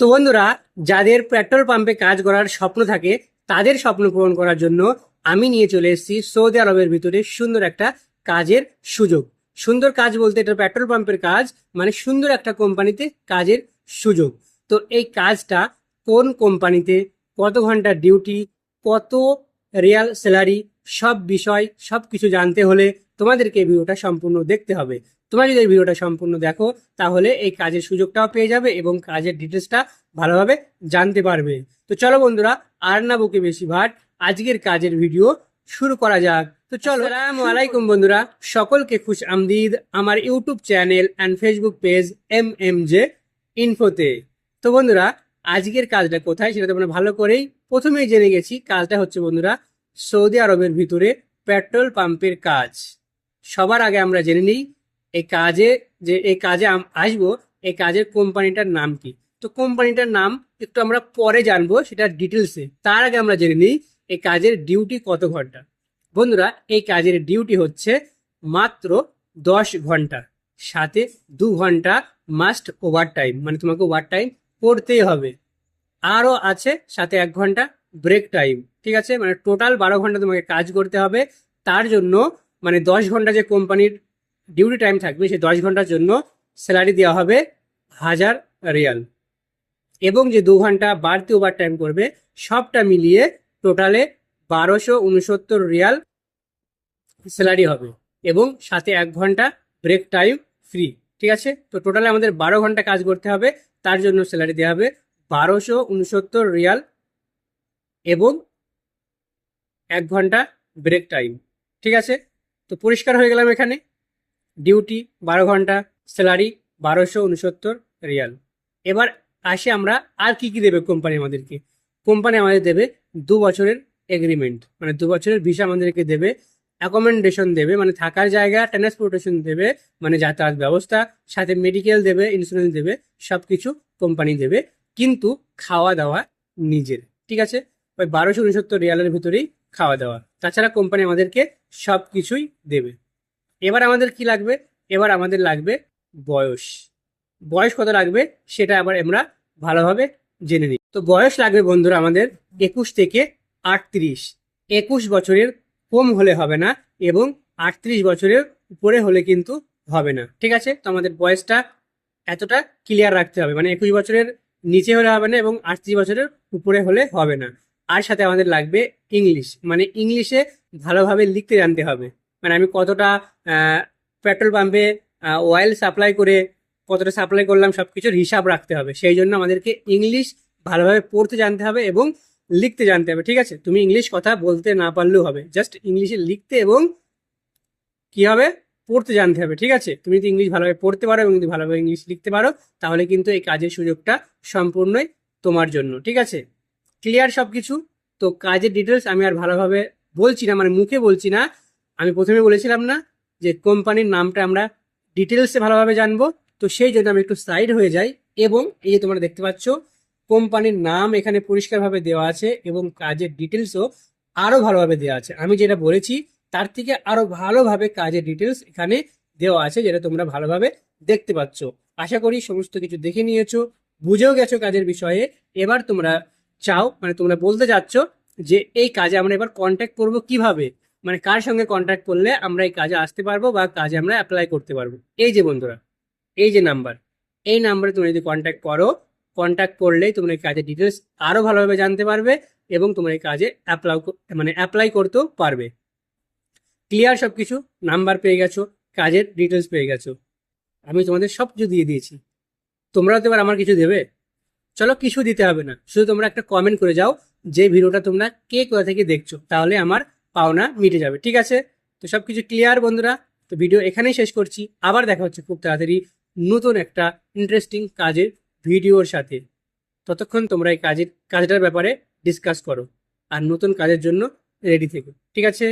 তো বন্ধুরা, যাদের পেট্রোল পাম্পে কাজ করার স্বপ্ন থাকে, তাদের স্বপ্ন পূরণ করার জন্য আমি নিয়ে চলে এসেছি সৌদি আরবের ভিতরে সুন্দর একটা কাজের সুযোগ। সুন্দর কাজ বলতে এটা পেট্রোল পাম্পের কাজ মানে সুন্দর একটা কোম্পানিতে কাজের সুযোগ। তো এই কাজটা কোন কোম্পানিতে, কত ঘণ্টা ডিউটি, কত রিয়াল স্যালারি, সব বিষয় সব কিছু জানতে হলে তোমাদেরকে এই ভিডিওটা সম্পূর্ণ দেখতে হবে। তোমরা যদি এই ভিডিওটা সম্পূর্ণ দেখো তাহলে এই কাজের সুযোগটাও পেয়ে যাবে এবং কাজের ডিটেলসটা ভালোভাবে জানতে পারবে। তো চলো বন্ধুরা আর না বুকে বেশি ভাট আজকের কাজের ভিডিও শুরু করা যাক। তো চলো আসসালামু আলাইকুম। বন্ধুরা সকলকে খুশ আমদিদ আমার YouTube channel and Facebook page M M J ইনফোতে তো বন্ধুরা আজকের কাজটা কোথায় সেটা তোমরা ভালো করেই প্রথমেই জেনে গেছি। কাজটা হচ্ছে বন্ধুরা সৌদি আরবের ভিতরে পেট্রোল পাম্পের কাজ। সবার আগে আমরা জেনে নিই এই কাজে যে এই কাজে আসব, এই কাজের কোম্পানিটার নাম কি? তো কোম্পানিটার নাম একটু আমরা পরে জানব, সেটা ডিটেলসে তার আগে আমরা জেনে নিই এই কাজের ডিউটি কত ঘণ্টা? বন্ধুরা, এই কাজের ডিউটি হচ্ছে মাত্র দশ ঘণ্টা, সাথে দু ঘণ্টা মাস্ট ওভার টাইম মানে তোমাকে ওভার টাইম করতেই হবে। আরও আছে সাথে এক ঘণ্টা ব্রেক টাইম ঠিক আছে? মানে টোটাল বারো ঘণ্টা তোমাকে কাজ করতে হবে। তার জন্য মানে দশ ঘণ্টা যে কোম্পানির ডিউটি টাইম থাকবে, সেই দশ ঘণ্টার জন্য স্যালারি দেওয়া হবে হাজার রিয়াল। এবং যে দু ঘণ্টা বাড়তি ওভার টাইম করবে, সবটা মিলিয়ে টোটালে বারোশো উনসত্তর রিয়াল স্যালারি হবে। এবং সাথে এক ঘণ্টা ব্রেক টাইম ফ্রি ঠিক আছে? তো টোটালে আমাদের বারো ঘণ্টা কাজ করতে হবে, তার জন্য স্যালারি দেওয়া হবে বারোশো উনসত্তর রিয়াল এবং এক ঘণ্টা ব্রেক টাইম ঠিক আছে? তো পরিষ্কার হয়ে গেলাম এখানে। ডিউটি বারো ঘণ্টা, স্যালারি বারোশো উনসত্তর রিয়াল। এবার আসে আমরা আর কি কি দেবে কোম্পানি আমাদেরকে। কোম্পানি আমাদের দেবে দু বছরের এগ্রিমেন্ট মানে দু বছরের ভিসা আমাদেরকে দেবে অ্যাকোমোডেশন দেবে মানে থাকার জায়গা ট্রান্সপোর্টেশন দেবে মানে যাতায়াত ব্যবস্থা, সাথে মেডিকেল দেবে ইন্স্যুরেন্স দেবে সব কিছু কোম্পানি দেবে, কিন্তু খাওয়া দাওয়া নিজের, ঠিক আছে? ওই বারোশো উনসত্তর রিয়ালের ভিতরেই খাওয়া দাওয়া। তাছাড়া কোম্পানি আমাদেরকে সব কিছুই দেবে। এবার আমাদের কি লাগবে? এবার আমাদের লাগবে বয়স। বয়স কত লাগবে? সেটা আবার আমরা ভালোভাবে জেনে নিই। তো বয়স লাগবে বন্ধুরা আমাদের একুশ থেকে আটত্রিশ। একুশ বছরের কম হলে হবে না এবং আটত্রিশ বছরের উপরে হলে কিন্তু হবে না। ঠিক আছে? তো আমাদের বয়সটা এতটা ক্লিয়ার রাখতে হবে। মানে একুশ বছরের নিচে হলে হবে না এবং আটত্রিশ বছরের উপরে হলে হবে না। আর সাথে আমাদের লাগবে ইংলিশ মানে ইংলিশে ভালোভাবে লিখতে জানতে হবে। মানে আমি কতটা পেট্রোল পাম্পে অয়েল সাপ্লাই করে কতটা সাপ্লাই করলাম সব কিছুর হিসাব রাখতে হবে। সেই জন্য আমাদেরকে ইংলিশ ভালোভাবে পড়তে জানতে হবে এবং লিখতে জানতে হবে, ঠিক আছে? তুমি ইংলিশ কথা বলতে না পারলেও হবে। জাস্ট ইংলিশে লিখতে এবং কি হবে? পড়তে জানতে হবে, ঠিক আছে? তুমি যদি ইংলিশ ভালোভাবে পড়তে পারো এবং যদি ভালোভাবে ইংলিশ লিখতে পারো, তাহলে কিন্তু এই কাজের সুযোগটা সম্পূর্ণই তোমার জন্য, ঠিক আছে? ক্লিয়ার সব কিছু তো কাজের ডিটেলস আমি আর ভালোভাবে বলছি না মানে মুখে বলছি না। আমি প্রথমে বলেছিলাম না যে কোম্পানির নামটা আমরা ডিটেলসে ভালোভাবে জানব। তো সেই জন্য আমি একটু সাইড হয়ে যাই এবং এই যে তোমরা দেখতে পাচ্ছ, কোম্পানির নাম এখানে পরিষ্কারভাবে দেওয়া আছে এবং কাজের ডিটেলসও আরও ভালোভাবে দেওয়া আছে। আমি যেটা বলেছি, তার থেকে আরও ভালোভাবে কাজের ডিটেলস এখানে দেওয়া আছে, যেটা তোমরা ভালোভাবে দেখতে পাচ্ছ। আশা করি সমস্ত কিছু দেখে নিয়েছো, বুঝেও গেছো কাজের বিষয়ে। এবার তোমরা চাও মানে তোমরা বলতে চাচ্ছ যে এই কাজে আমরা এবার কন্ট্যাক্ট করব কীভাবে? মানে কার সঙ্গে কন্ট্যাক্ট করলে আমরা এই কাজে আসতে পারব বা কাজে আমরা অ্যাপ্লাই করতে পারব? এই যে বন্ধুরা, এই যে নাম্বার এই নাম্বারে তুমি যদি কন্ট্যাক্ট করো কন্ট্যাক্ট করলেই তোমরা এই কাজের ডিটেলস আরও ভালোভাবে জানতে পারবে এবং তোমরা এই কাজে অ্যাপ্লাই মানে অ্যাপ্লাই করতেও পারবে। ক্লিয়ার সব কিছু নাম্বার পেয়ে গেছো, কাজের ডিটেলস পেয়ে গেছো। আমি তোমাদের সব কিছু দিয়ে দিয়েছি। তোমরাও তো এবার আমার কিছু দেবে? চলো কিছু দিতে হবে না। শুধু তোমরা একটা কমেন্ট করে যাও যে ভিডিওটা তোমরা কে কোথা থেকে দেখছ, তাহলে আমার পাওনা মিটে যাবে, ঠিক আছে? তো সব কিছু ক্লিয়ার বন্ধুরা? তো ভিডিও এখানেই শেষ করছি। আবার দেখা হচ্ছে খুব তাড়াতাড়ি নতুন একটা ইন্টারেস্টিং কাজের ভিডিওর সাথে। ততক্ষণ তোমরা এই কাজের, কাজটার ব্যাপারে ডিসকাস করো। আর নতুন কাজের জন্য রেডি থেকো, ঠিক আছে?